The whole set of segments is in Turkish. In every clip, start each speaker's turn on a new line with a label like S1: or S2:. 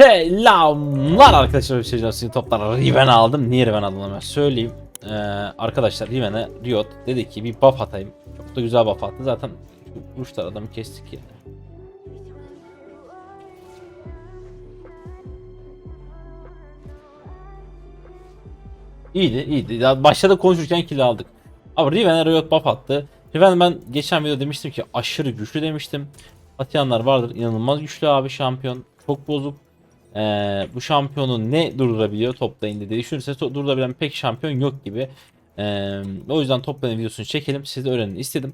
S1: Selamlar arkadaşlar. Bir sizin toplara Riven aldım. Niye Riven aldım hemen söyleyeyim. Ee, arkadaşlar Riven'e Riot dedi ki bir buff atayım. Çok da güzel buff attı. Zaten vuruşlar adamı kestik yani. İyiydi, iyiydi. Ya başladı konuşurken kill aldık. Ama Riven'e Riot buff attı. Riven ben geçen videoda demiştim ki aşırı güçlü demiştim. Atayanlar vardır. İnanılmaz güçlü abi şampiyon. Çok bozuk. Ee, bu şampiyonu ne durdurabiliyor toplayın diye düşünürse durdurabilen pek şampiyon yok gibi. Ee, o yüzden toplayın videosunu çekelim. Siz de öğrenin istedim.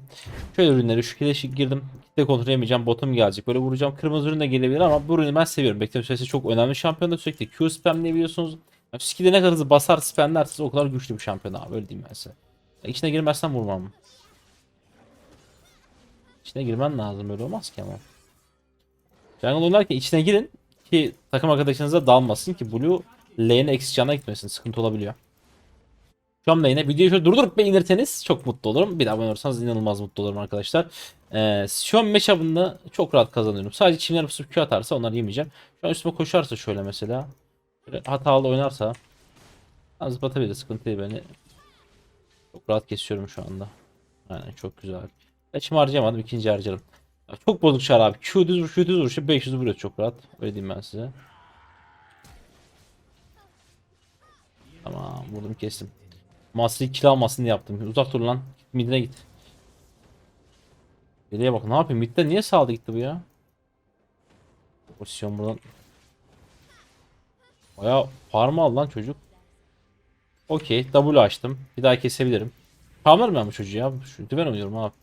S1: Şöyle ürünleri şu kitle girdim. Kitle kontrol edemeyeceğim. Botum gelecek. Böyle vuracağım. Kırmızı ürün de gelebilir ama bu ürünü ben seviyorum. Bekleme süresi çok önemli. Şampiyonda sürekli Q spamleyebiliyorsunuz. Yani skill'e ne kadar hızlı basar spamlerseniz o kadar güçlü bir şampiyon abi. Öyle diyeyim ben size. Ya İçine girmezsen vurmam. İçine girmen lazım. Böyle olmaz ki ama. Jungle oynarken içine girin ki takım arkadaşınıza dalmasın ki Blue lane'e eksi cana gitmesin. Sıkıntı olabiliyor. Şu an lane'e videoyu şöyle durdurup beğenirseniz çok mutlu olurum. Bir abone olursanız inanılmaz mutlu olurum arkadaşlar. Ee, şu an matchup'ında çok rahat kazanıyorum. Sadece çimler basıp Q atarsa onları yemeyeceğim. Şu an üstüme koşarsa şöyle mesela. Böyle hatalı oynarsa zıplatabilir sıkıntı değil beni. Çok rahat kesiyorum şu anda. Aynen çok güzel. Kaçımı harcayamadım ikinci harcarım. Ya Çok bozuk şar abi. Q düz vuruş, düz vuruşu 500 vuruyor çok rahat. Öyle diyeyim ben size. Tamam vurdum kestim. Master'ı kill almasın diye yaptım. Uzak dur lan. Midine git. Geriye bak ne yapayım? Mid'de niye sağda gitti bu ya? Pozisyon buradan. Baya farm al lan çocuk. Okey. W açtım. Bir daha kesebilirim. Farmlarım ben bu çocuğu ya. Şu düven oynuyorum abi.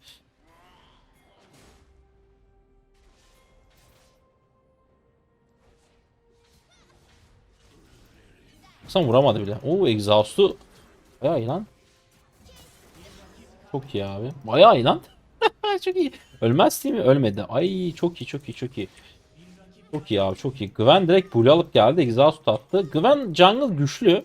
S1: Sen vuramadı bile. Oo exhaust'u bayağı iyi lan. Çok iyi abi. Bayağı iyi lan. çok iyi. Ölmez değil mi? Ölmedi. Ay çok iyi çok iyi çok iyi. Çok iyi abi çok iyi. Gwen direkt blue alıp geldi. Exhaust attı. Gwen jungle güçlü.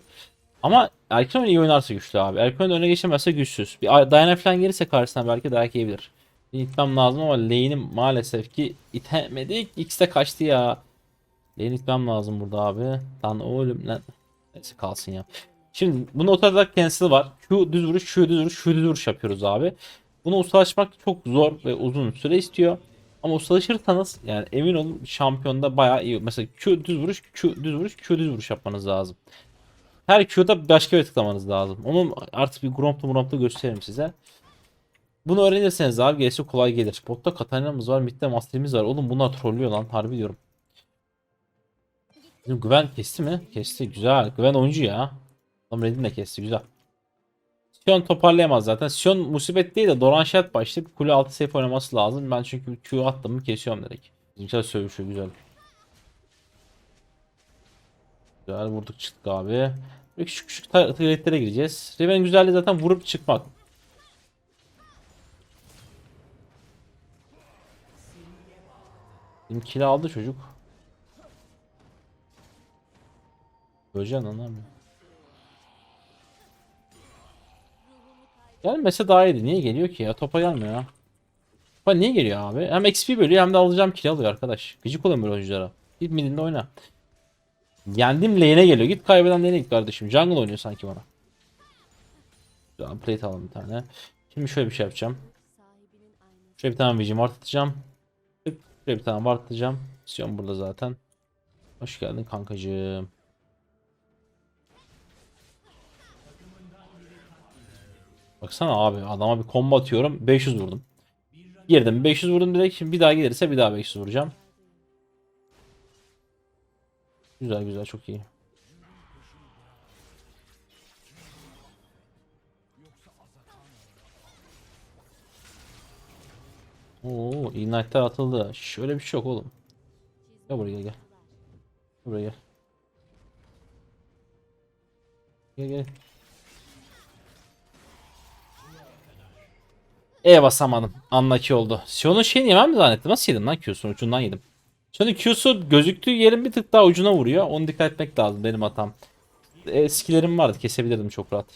S1: Ama Erken iyi oynarsa güçlü abi. Erken öne geçemezse güçsüz. Bir Diana falan gelirse karşısına belki dayak yiyebilir. İtmem lazım ama lane'i maalesef ki itemedik. X de kaçtı ya. Lane itmem lazım burada abi. Lan oğlum lan. Neyse kalsın ya. Şimdi bunu oturarak cancel var. Q düz vuruş, Q düz vuruş, Q düz vuruş yapıyoruz abi. Bunu ustalaşmak çok zor ve uzun süre istiyor. Ama ustalaşırsanız yani emin olun şampiyonda bayağı iyi. Mesela Q düz vuruş, Q düz vuruş, Q düz vuruş yapmanız lazım. Her Q'da başka bir tıklamanız lazım. Onun artık bir gromplu gromplu gösteririm size. Bunu öğrenirseniz abi gerisi kolay gelir. Botta Katarina'mız var, midde Master'imiz var. Oğlum bunlar trollüyor lan harbi diyorum. Bizim Güven kesti mi? Kesti. Güzel. Güven oyuncu ya. Adam Red'in de kesti. Güzel. Sion toparlayamaz zaten. Sion musibet değil de Doran Şert başlayıp kule altı safe oynaması lazım. Ben çünkü Q attım mı kesiyorum direkt. Güzel sövüşüyor güzel. Güzel vurduk çıktık abi. Böyle küçük küçük trade'lere gireceğiz. Riven güzelliği zaten vurup çıkmak. Benim kill aldı çocuk. Böleceksin anlamıyorum. Gelmese daha iyiydi. Niye geliyor ki ya? Topa gelmiyor ya. Topa niye geliyor abi? Hem XP bölüyor hem de alacağım kill alıyor arkadaş. Gıcık oluyorum böyle oyunculara. Git midinde oyna. Yendim lane'e geliyor. Git kaybeden lane'e git kardeşim. Jungle oynuyor sanki bana. Güzel plate alalım bir tane. Şimdi şöyle bir şey yapacağım. Şöyle bir tane Vigim atacağım. Şöyle bir tane var atacağım. Sion burada zaten. Hoş geldin kankacığım. Baksana abi adama bir combo atıyorum. 500 vurdum. Girdim 500 vurdum direkt. Şimdi bir daha gelirse bir daha 500 vuracağım. Güzel güzel çok iyi. Oo, ignite'lar atıldı. Şöyle bir şey yok oğlum. Gel buraya. Gel buraya gel. Gel gel. E basamadım. Anlaki oldu. Sion'un şeyini yemem mi zannettim? Nasıl yedim lan Q'sunu? Ucundan yedim. Sion'un Q'su gözüktüğü yerin bir tık daha ucuna vuruyor. Onu dikkat etmek lazım benim hatam. E, skillerim vardı. Kesebilirdim çok rahat.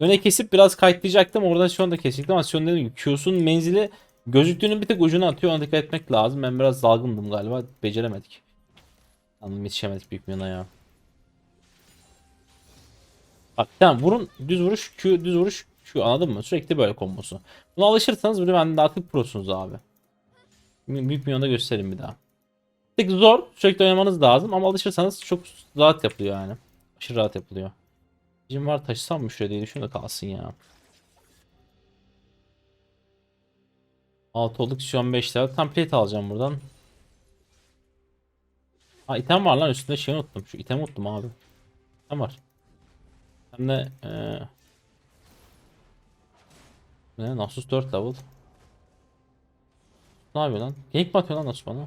S1: Öne kesip biraz kayıtlayacaktım. Orada Sion da kesikti ama Sion dediğim gibi Q'sun menzili gözüktüğünün bir tık ucuna atıyor. Ona dikkat etmek lazım. Ben biraz dalgındım galiba. Beceremedik. Anladım yetişemedik büyük yana ya. Bak tamam vurun düz vuruş Q düz vuruş Q anladın mı? Sürekli böyle kombosu. Buna alışırsanız bunu bende artık prosunuz abi. Büyük milyonda göstereyim bir daha. Tek zor sürekli oynamanız lazım ama alışırsanız çok rahat yapılıyor yani. Aşırı rahat yapılıyor. Jim var taşısam mı şuraya diye düşün de kalsın ya. 6 olduk şu an 5 lira. Tam alacağım buradan. Ha item var lan üstünde şey unuttum. Şu itemi unuttum abi. İtem var. Hem de eee ne Nasus 4 level. Ne yapıyor lan? Gank mi atıyor lan Nasus bana?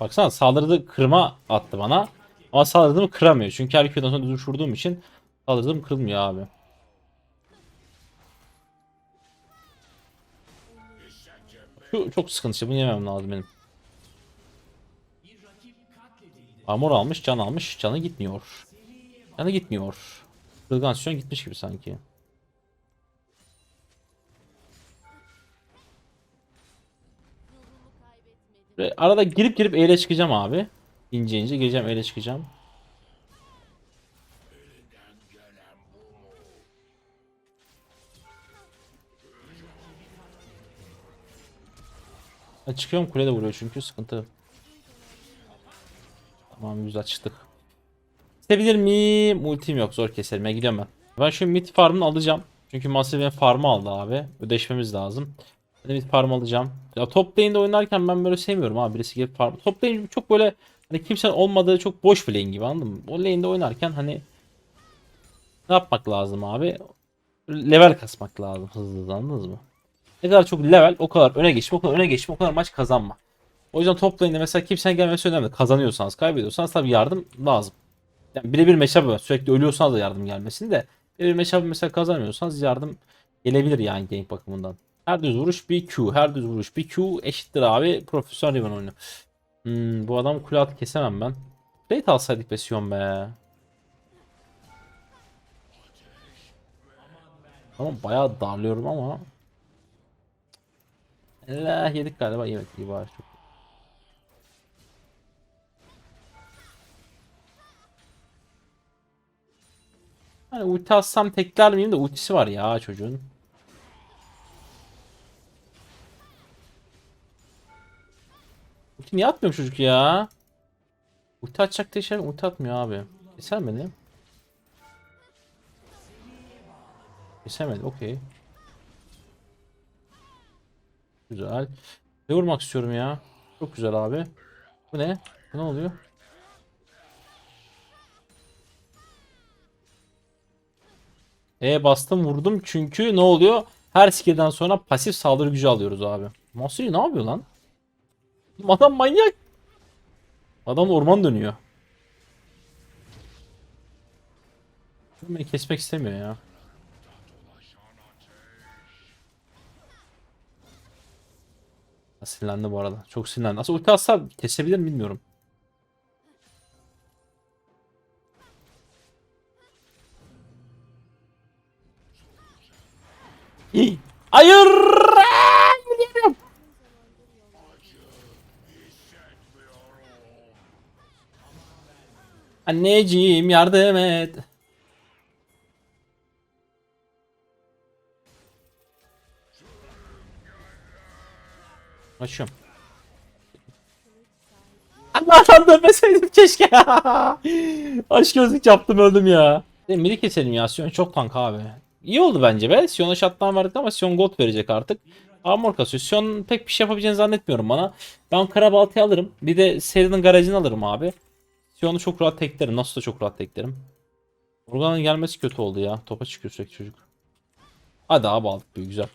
S1: Baksana saldırdı kırma attı bana. Ama saldırdığımı kıramıyor. Çünkü her köyden sonra düz uçurduğum için saldırdığım kırılmıyor abi. Şu çok sıkıntı bunu yemem lazım benim. Armor almış, can almış. Canı gitmiyor. Canı gitmiyor. Kırılgan gitmiş gibi sanki. Ve arada girip girip eyle çıkacağım abi. İnce ince gireceğim eyle çıkacağım. Ben çıkıyorum kulede vuruyor çünkü sıkıntı. Tamam güzel çıktık. Kesebilir miyim? Ultim yok zor keserim. Ben gidiyorum ben. Ben şu mid farmını alacağım. Çünkü Massive farmı aldı abi. Ödeşmemiz lazım. Ben de mid farm alacağım. Ya top lane'de oynarken ben böyle sevmiyorum abi. Birisi gelip farm. Top lane çok böyle hani kimsenin olmadığı çok boş bir lane gibi anladın mı? O lane'de oynarken hani ne yapmak lazım abi? Level kasmak lazım hızlı hızlı anladınız mı? Ne kadar çok level o kadar öne geçme, o kadar öne geçme, o kadar maç kazanma. O yüzden top lane'de mesela kimsenin gelmesi önemli. Kazanıyorsanız, kaybediyorsanız tabii yardım lazım. Yani birebir meşab var. Sürekli ölüyorsanız da yardım gelmesin de. Birebir meşab mesela kazanmıyorsanız yardım gelebilir yani gank bakımından. Her düz vuruş bir Q. Her düz vuruş bir Q eşittir abi. Profesyonel Riven oyunu. Hmm, bu adam kule kesemem ben. Plate alsaydık be Sion be. Tamam bayağı darlıyorum ama. Allah yedik galiba yemek iyi bari çok. Hani ulti atsam tekler miyim de ultisi var ya çocuğun. Ulti niye atmıyor çocuk ya? Ulti atacak diye şey ulti atmıyor abi. Keser beni. Kesemedi okey. Güzel. Ne vurmak istiyorum ya. Çok güzel abi. Bu ne? Bu ne oluyor? E bastım vurdum çünkü ne oluyor? Her skill'den sonra pasif saldırı gücü alıyoruz abi. Masuri ne yapıyor lan? Adam manyak. Adam orman dönüyor. Beni kesmek istemiyor ya. Sinirlendi bu arada. Çok sinirlendi. Aslında ulti atsa kesebilir mi bilmiyorum. Anneciğim yardım et. Açıyorum. Allah'tan dönmeseydim keşke. Aşk gözlük yaptım öldüm ya. Midi keselim ya. Sion çok tank abi. İyi oldu bence be. Sion'a shutdown verdik ama Sion gold verecek artık. Armor kasıyor. Sion pek bir şey yapabileceğini zannetmiyorum bana. Ben Karabalta'yı alırım. Bir de serinin garajını alırım abi. Sion'u çok rahat teklerim. Nasıl da çok rahat teklerim. Morgan'ın gelmesi kötü oldu ya. Topa çıkıyor sürekli çocuk. Hadi abi aldık bir güzel.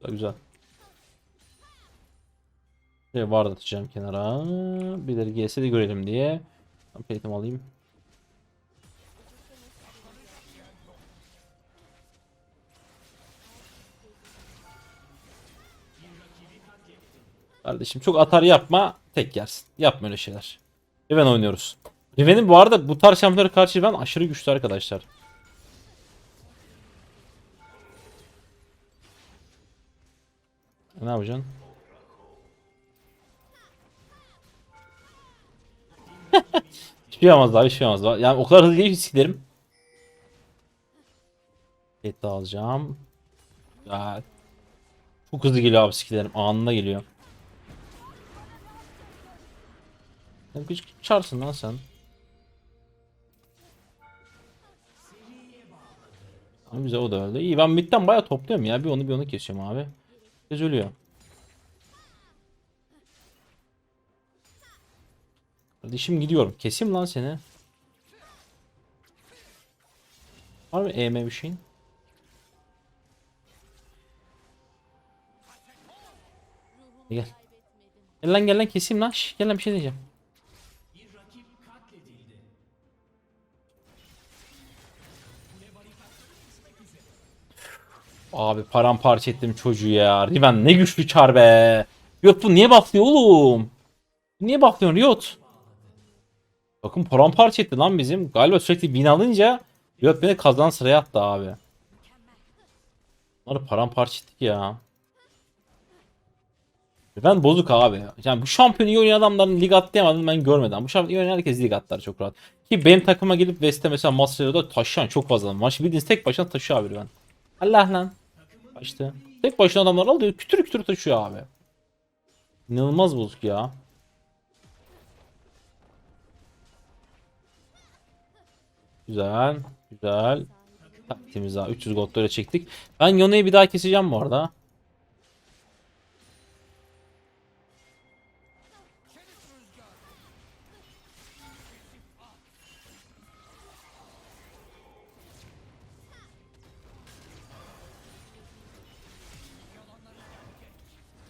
S1: Güzel güzel. Şey var atacağım kenara. Bir de GS'de görelim diye. Ben alayım. Kardeşim çok atar yapma tek yersin. Yapma öyle şeyler. Riven oynuyoruz. Riven'in bu arada bu tarz şampiyonlara karşı Riven aşırı güçlü arkadaşlar. Ne yapacaksın? hiçbir şey yapmaz daha hiçbir şey yapmaz daha. Yani o kadar hızlı değil risklerim. Et alacağım. Güzel. Çok hızlı geliyor abi skillerim anında geliyor. Küçük çarsın lan sen. Ama güzel o da öldü. İyi ben midden bayağı topluyorum ya. Bir onu bir onu kesiyorum abi. Kez ölüyor. Kardeşim gidiyorum. Keseyim lan seni. Var mı EM bir şeyin? Gel. Gel lan gel lan keseyim lan. Şş, gel lan bir şey diyeceğim. Abi paramparça ettim çocuğu ya. Riven ne güçlü çar be. Riot bu niye bufflıyor oğlum? Niye bufflıyorsun Riot? Bakın paramparça etti lan bizim. Galiba sürekli bin alınca Riot beni kazan sıraya attı abi. Bunları paramparça ettik ya. Ben bozuk abi. Yani bu şampiyon iyi oynayan adamların lig atlayamadım ben görmedim. Bu şampiyon iyi oynayan herkes lig atlar çok rahat. Ki benim takıma gelip West'e mesela Master'da taşıyan çok fazla. Maçı bildiğiniz tek başına taşıyor abi ben. Allah lan. Kaçtı. Tek başına adamlar alıyor. Kütür kütür taşıyor abi. İnanılmaz bozuk ya. Güzel. Güzel. Taktiğimiz daha 300 gold çektik. Ben Yone'yi bir daha keseceğim bu arada.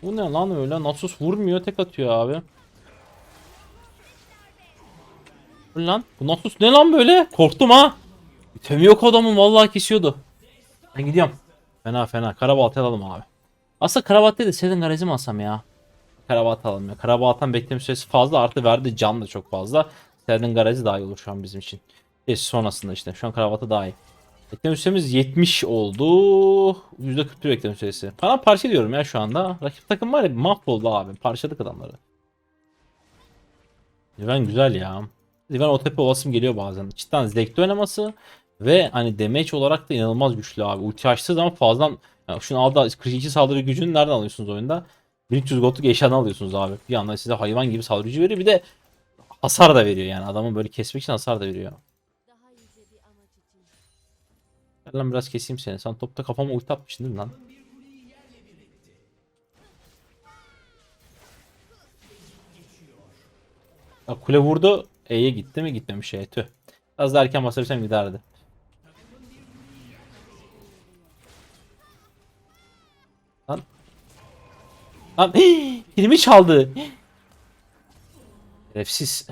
S1: Bu ne lan öyle? Nasus vurmuyor tek atıyor abi. Lan? Bu Nasus ne lan böyle? Korktum ha. İtemi yok adamın vallahi kesiyordu. Ben gidiyorum. Fena fena. Karabaltı alalım abi. Aslında Karabaltı değil de Sedin Garezi mi alsam ya? Karabaltı alalım ya. Karabalta'nın bekleme süresi fazla artı verdi can da çok fazla. Sedin Garezi daha iyi olur şu an bizim için. Neyse sonrasında işte. Şu an Karabaltı daha iyi. Bekleme süremiz 70 oldu. %41 bekleme süresi. Bana parça diyorum ya şu anda. Rakip takım var ya mahvoldu abi. Parçaladık adamları. Riven güzel ya. Riven o tepe olasım geliyor bazen. Cidden zevkli oynaması ve hani damage olarak da inanılmaz güçlü abi. Ulti açtığı zaman fazladan yani şunu aldı 42 saldırı gücünü nereden alıyorsunuz oyunda? 1300 goldluk eşyadan alıyorsunuz abi. Bir anda size hayvan gibi saldırı gücü veriyor. Bir de hasar da veriyor yani. Adamı böyle kesmek için hasar da veriyor. Gel lan biraz keseyim seni. Sen topta kafama ulti atmışsın değil mi lan? Ya kule vurdu. E'ye gitti mi? Gitmemiş E'ye. Tüh. Az daha erken basabilsem giderdi. Lan. Lan. Filmi çaldı. Şerefsiz.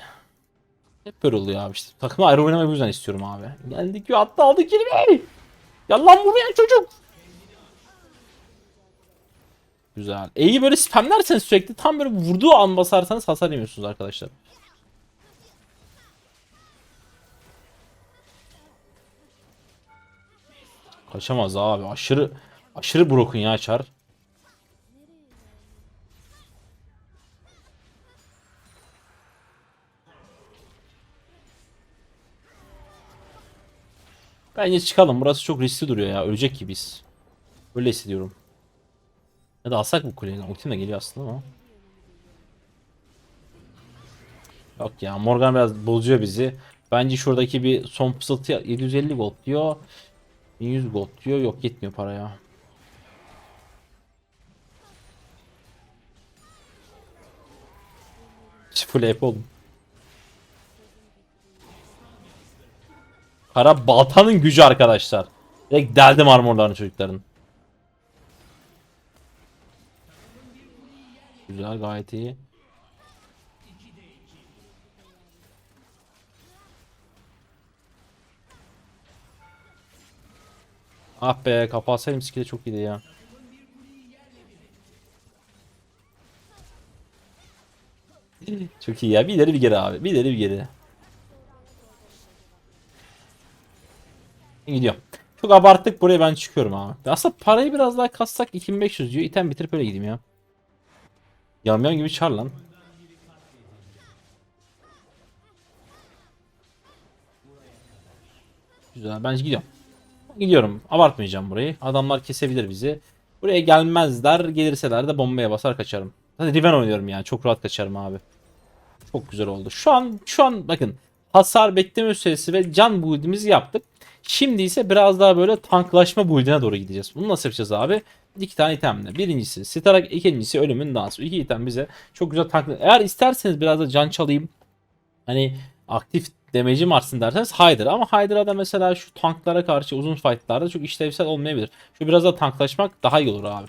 S1: Hep böyle oluyor abi işte. Takımı ayrı oynamayı bu yüzden istiyorum abi. Geldik ya attı aldı kelime. Ya lan buraya çocuk. Güzel. E'yi böyle spamlerseniz sürekli tam böyle vurduğu an basarsanız hasar yemiyorsunuz arkadaşlar. Kaçamaz abi. Aşırı aşırı broken ya Çar. Bence çıkalım. Burası çok riskli duruyor ya. Ölecek gibiyiz. Öyle hissediyorum. Ya da alsak bu kuleyi. Ultim geliyor aslında ama. Yok ya Morgan biraz bozuyor bizi. Bence şuradaki bir son fısıltı 750 gold diyor. 1100 gold diyor. Yok yetmiyor paraya. Full AP oldum. Kara baltanın gücü arkadaşlar. Direkt deldim armorlarını çocukların. Güzel gayet iyi. Ah be kapatsaydım skill'e çok iyiydi ya. Çok iyi ya. Bir ileri bir geri abi. Bir ileri bir geri. Gidiyorum. Çok abarttık buraya ben çıkıyorum abi. Aslında parayı biraz daha kassak 2500 diyor. İtem bitirip öyle gideyim ya. Yamyam gibi çar lan. Güzel ben gidiyorum. Gidiyorum. Abartmayacağım burayı. Adamlar kesebilir bizi. Buraya gelmezler. Gelirseler de bombaya basar kaçarım. Hadi Riven oynuyorum yani. Çok rahat kaçarım abi. Çok güzel oldu. Şu an şu an bakın hasar bekleme süresi ve can build'imizi yaptık. Şimdi ise biraz daha böyle tanklaşma build'ine doğru gideceğiz. Bunu nasıl yapacağız abi? İki tane itemle. Birincisi Starak, ikincisi ölümün dansı. İki item bize çok güzel tank. Eğer isterseniz biraz da can çalayım. Hani aktif damage'im artsın derseniz Hydra ama Hydra'da mesela şu tanklara karşı uzun fightlarda çok işlevsel olmayabilir. Şu biraz da tanklaşmak daha iyi olur abi.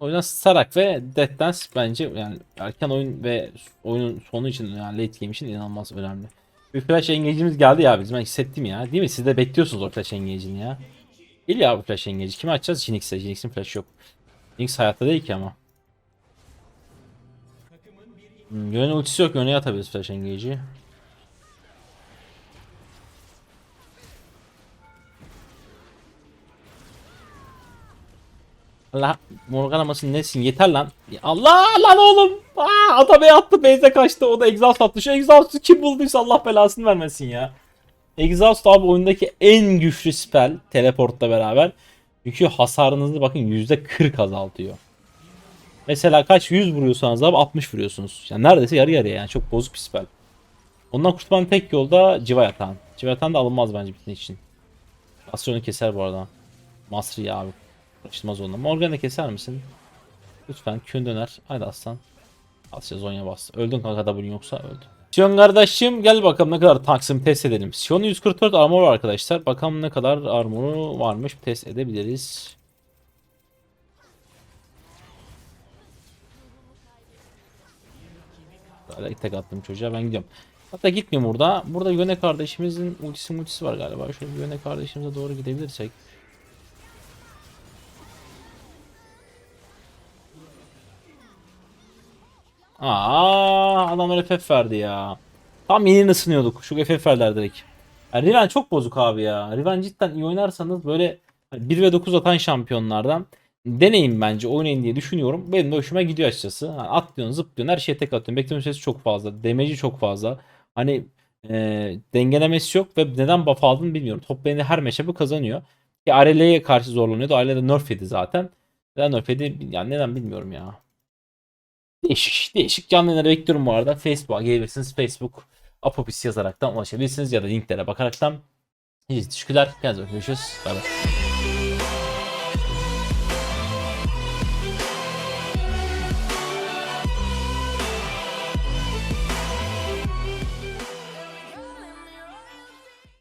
S1: O yüzden Starak ve Death Dance bence yani erken oyun ve oyunun sonu için yani late game için inanılmaz önemli. Bir flash engage'imiz geldi ya bizim ben hissettim ya. Değil mi? Siz de bekliyorsunuz o flash engage'ini ya. Geliyor abi flash engage. Kimi açacağız? Jinx'e. Jinx'in flash yok. Jinx hayatta değil ki ama. Hmm, Yöne ultisi yok. Yöne atabiliriz flash engage'i. Allah Morgana mısın nesin yeter lan. Allah lan oğlum. Aa, Atabey attı base'e kaçtı. O da exhaust attı. Şu exhaust'u kim bulduysa Allah belasını vermesin ya. Exhaust abi oyundaki en güçlü spell teleportla beraber. Çünkü hasarınızı bakın %40 azaltıyor. Mesela kaç 100 vuruyorsanız abi 60 vuruyorsunuz. Yani neredeyse yarı yarıya yani çok bozuk bir spell. Ondan kurtulmanın tek yolu da civa yatan. Civa yatan da alınmaz bence bittiği için. Asyonu keser bu arada. Masri abi. Uğraşılmaz onunla. Morgan'ı keser misin? Lütfen kün döner. Haydi aslan. Asya Zonya bastı. Öldün kanka W'un yoksa öldü. Sion kardeşim gel bakalım ne kadar Taksim test edelim. Sion'un 144 armor var arkadaşlar. Bakalım ne kadar armoru varmış test edebiliriz. Böyle tek attım çocuğa ben gidiyorum. Hatta gitmiyorum burada. Burada Yöne kardeşimizin ultisi multisi var galiba. Şöyle Yöne kardeşimize doğru gidebilirsek. Aa, adamlar FF verdi ya. Tam yeni ısınıyorduk. Şu FF verdiler direkt. Yani Riven çok bozuk abi ya. Riven cidden iyi oynarsanız böyle 1 ve 9 atan şampiyonlardan deneyin bence oynayın diye düşünüyorum. Benim de hoşuma gidiyor açıkçası. Yani atlıyorsun zıplıyorsun her şeye tek atıyorsun. Bekleme süresi çok fazla. Damage'i çok fazla. Hani e, dengelemesi yok ve neden buff aldığını bilmiyorum. Top lane'de her matchup'ı kazanıyor. Ki Arele'ye karşı zorlanıyordu. Arele de nerf yedi zaten. Neden nerf yedi yani neden bilmiyorum ya. Değişik, değişik canlı yayınları bekliyorum bu arada. Facebook'a gelebilirsiniz. Facebook Apopis yazaraktan ulaşabilirsiniz ya da linklere bakaraktan. İyi teşekkürler. Kendinize görüşürüz. Bay bay.